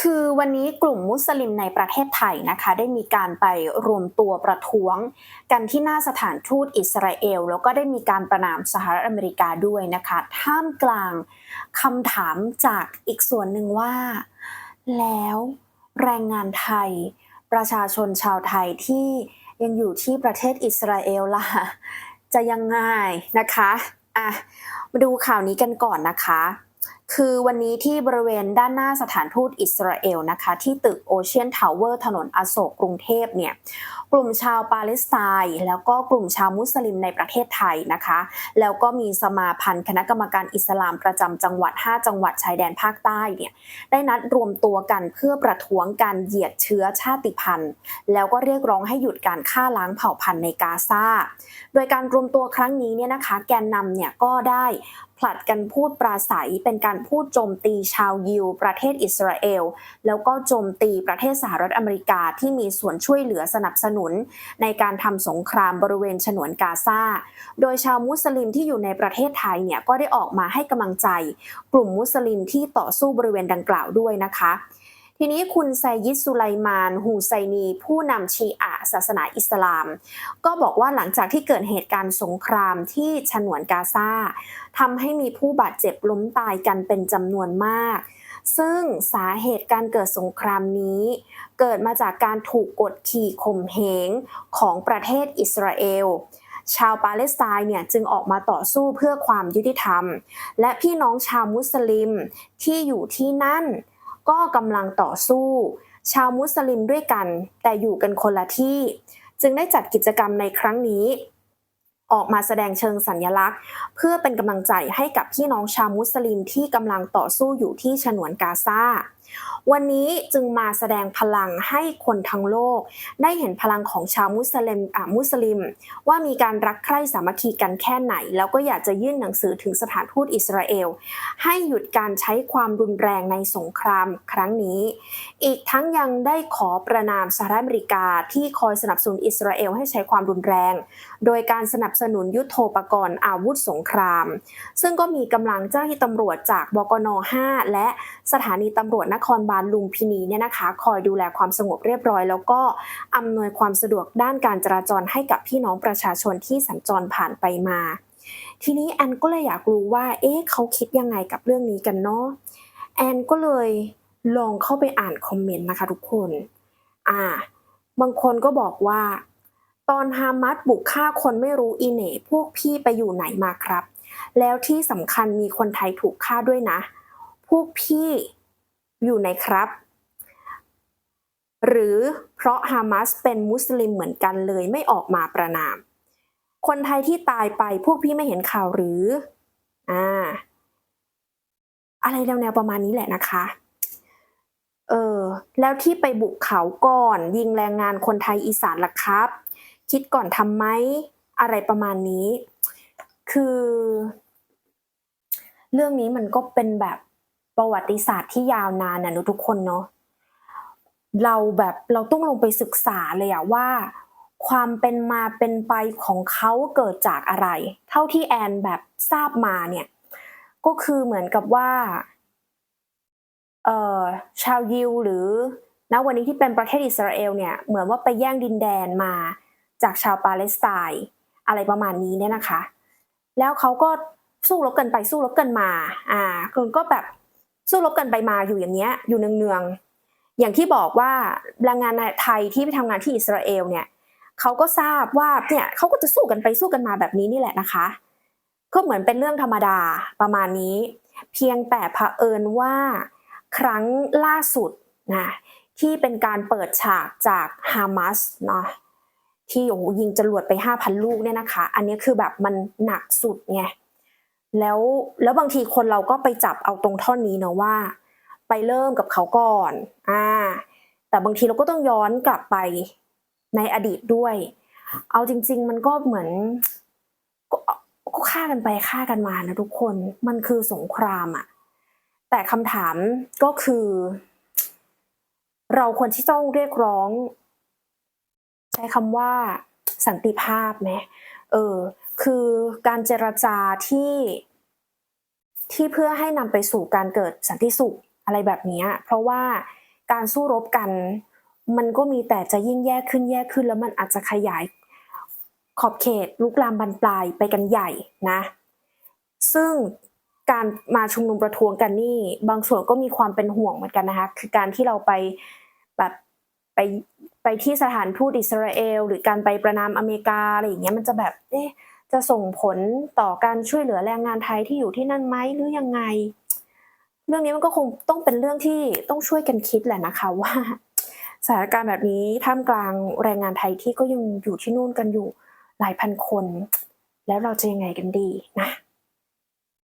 คือวันนี้กลุ่มมุสลิมในประเทศไทยนะคะได้มีการไปรวมตัวประท้วง กันที่หน้าสถานทูตอิสราเอล แล้วก็ได้มีการประนามสหรัฐอเมริกาด้วยนะคะท่ามกลางคำถามจากอีกส่วนหนึ่งว่า แล้วแรงงานไทย ประชาชนชาวไทยที่ยังอยู่ที่ประเทศอิสราเอลล่ะจะยังไงนะคะอะมาดูข่าวนี้กันก่อนนะคะ คือวันนี้ที่บริเวณด้านหน้าสถานทูตอิสราเอลนะคะ ที่ตึกโอเชียนทาวเวอร์ถนนอโศกกรุงเทพเนี่ยกลุ่มชาวปาเลสไตน์แล้วก็กลุ่มชาวมุสลิมในประเทศไทยนะคะ แล้วก็มีสมาพันธ์คณะกรรมการอิสลามประจำจังหวัด 5 จังหวัดชายแดนภาคใต้เนี่ยได้นัดรวมตัวกันเพื่อประท้วงการเหยียดเชื้อชาติพันธุ์ แล้วก็เรียกร้องให้หยุดการฆ่าล้างเผ่าพันธุ์ในกาซาโดยการรวมตัวครั้งนี้เนี่ยนะคะ แกนนำเนี่ยก็ได้ผลัดกันพูดปราศัยเป็นการพูดโจมตีชาวยิว ประเทศอิสราเอล แล้วก็โจมตีประเทศสหรัฐอเมริกาที่มีส่วนช่วยเหลือสนับสนุน ในการทำสงครามบริเวณฉนวนกาซา โดยชาวมุสลิมที่อยู่ในประเทศไทยเนี่ยก็ได้ออกมาให้กำลังใจ กลุ่มมุสลิมที่ต่อสู้บริเวณดังกล่าวด้วยนะคะ ทีนี้คุณไซยิดสุไลมาน ฮูไซนี ผู้นำชีอะศาสนาอิสลาม ก็บอกว่าหลังจากที่เกิดเหตุการณ์สงครามที่ฉนวนกาซาทำให้มีผู้บาดเจ็บล้มตายกันเป็นจำนวนมาก ซึ่งสาเหตุการเกิดสงครามนี้ เกิดมาจากการถูกกดขี่ข่มเหงของประเทศอิสราเอลชาวปาเลสไตน์เนี่ยจึงออกมาต่อสู้เพื่อความยุติธรรม และพี่น้องชาวมุสลิมที่อยู่ที่นั่น ก็กำลังต่อสู้ ชาวมุสลิมด้วยกัน แต่อยู่กันคนละที่ จึงได้จัดกิจกรรมในครั้งนี้ ออกมาแสดงเชิงสัญลักษณ์ เพื่อเป็นกำลังใจให้กับพี่น้องชาวมุสลิมที่กำลังต่อสู้อยู่ที่ฉนวนกาซาวันนี้จึงมาแสดงพลังให้คนทั้งโลก ได้เห็นพลังของชาวมุสลิมอ่ามุสลิม ว่ามีการรักใคร่สามัคคีกันแค่ไหน แล้วก็อยากจะยื่นหนังสือถึงสถานทูตอิสราเอล ให้หยุดการใช้ความรุนแรงในสงครามครั้งนี้ อีกทั้งยังได้ขอประนามสหรัฐอเมริกาที่คอยสนับสนุนอิสราเอลให้ใช้ความรุนแรง โดยการสนับสนุนยุทโธปกรณ์อาวุธสงคราม ซึ่งก็มีกำลังเจ้าหน้าที่ตำรวจจากบกน 5 และสถานีตำรวจนครบาลลุมพินีเนี่ยนะคะ คอยดูแลความสงบเรียบร้อย แล้วก็อำนวยความสะดวกด้านการจราจรให้กับพี่น้องประชาชนที่สัญจรผ่านไปมา ทีนี้แอนก็เลยอยากรู้ว่า เอ๊ะเขาคิดยังไงกับเรื่องนี้กันเนาะแอนก็เลยลองเข้าไปอ่านคอมเมนต์นะคะทุกคน อ่า บางคนก็บอกว่า ตอนฮามัสบุกฆ่าคนไม่รู้อีเน่พวกพี่ไปอยู่ไหนมาครับ แล้วที่สำคัญมีคนไทยถูกฆ่าด้วยนะ พวกพี่อยู่ไหนครับ หรือเพราะฮามาสเป็นมุสลิมเหมือนกันเลยไม่ออกมาประนาม คนไทยที่ตายไปพวกพี่ไม่เห็นข่าวหรืออ่าอะไรแนวๆประมาณนี้แหละนะคะเออแล้วที่ไปบุกเขาก่อน ยิงแรงงานคนไทยอีสานล่ะครับ คิดก่อนทำไหมอะไรประมาณนี้ คือ เรื่องนี้มันก็เป็นแบบประวัติศาสตร์ที่ยาวนานนะนทุกคนเนาะเราแบบเราต้องลงไปศึกษาเลยอะว่า ความเป็นมาเป็นไปของเขาเกิดจากอะไร เท่าที่แอนแบบทราบมาเนี่ย ก็คือเหมือนกับว่าเอ่อชาวยิวหรือณวันนี้ที่เป็นประเทศอิสราเอลเนี่ยเหมือนว่าไปแย่งดินแดนมา จากชาวปาเลสไตน์อะไรประมาณนี้เนี่ยนะคะ แล้วเขาก็สู้รบกันไปสู้รบกันมาอ่าคือก็แบบสู้รบกันไปมาอยู่อย่างเงี้ยอยู่เนืองๆอย่างที่บอกว่าแรงงานไทยที่ไปทำงานที่อิสราเอลเนี่ยเขาก็ทราบว่าเนี่ยเขาก็จะสู้กันไปสู้กันมาแบบนี้นี่แหละนะคะ ก็เหมือนเป็นเรื่องธรรมดาประมาณนี้ เพียงแต่เผอิญว่าครั้งล่าสุดนะที่เป็นการเปิดฉากจากฮามาสเนาะ ที่โอ้ยิงจรวดไป5,000ลูกเนี่ยนะคะ อันนี้คือแบบมันหนักสุดไงแล้วแล้วบางทีคนเราก็ไปจับเอาตรงท่อนนี้เนาะว่า ไปเริ่มกับเขาก่อนอ่าแต่บางทีเราก็ต้องย้อนกลับไปในอดีตด้วย เอาจริง ๆ มันก็เหมือนก็ฆ่ากันไปฆ่ากันมานะทุกคนมันคือสงครามอะแต่คำถามก็คือ เราควรที่ต้องเรียกร้อง ช้คำว่าสันติภาพไหมเออคือการเจรจาที่ที่เพื่อให้นำไปสู่การเกิดสันติสุขอะไรแบบนี้เพราะว่าการสู้รบกันมันก็มีแต่จะยิ่งแย่ขึ้นแย่ขึ้นแล้วมันอาจจะขยายขอบเขตลุกลามบานปลายไปกันใหญ่นะ ซึ่งการมาชุมนุมประท้วงกันนี่ บางส่วนก็มีความเป็นห่วงเหมือนกันนะคะ คือการที่เราไปแบบไป ไปที่สถานทูตอิสราเอล หรือการไปประนามอเมริกาอะไรอย่างเงี้ยมันจะแบบเอ๊ะจะส่งผลต่อการช่วยเหลือแรงงานไทยที่อยู่ที่นั่นไหมหรือยังไง เรื่องนี้มันก็คงต้องเป็นเรื่องที่ต้องช่วยกันคิดแหละนะคะว่าสถานการณ์แบบนี้ท่ามกลางแรงงานไทยที่ก็ยังอยู่ที่นู่นกันอยู่หลายพันคน แล้วเราจะยังไงกันดีนะ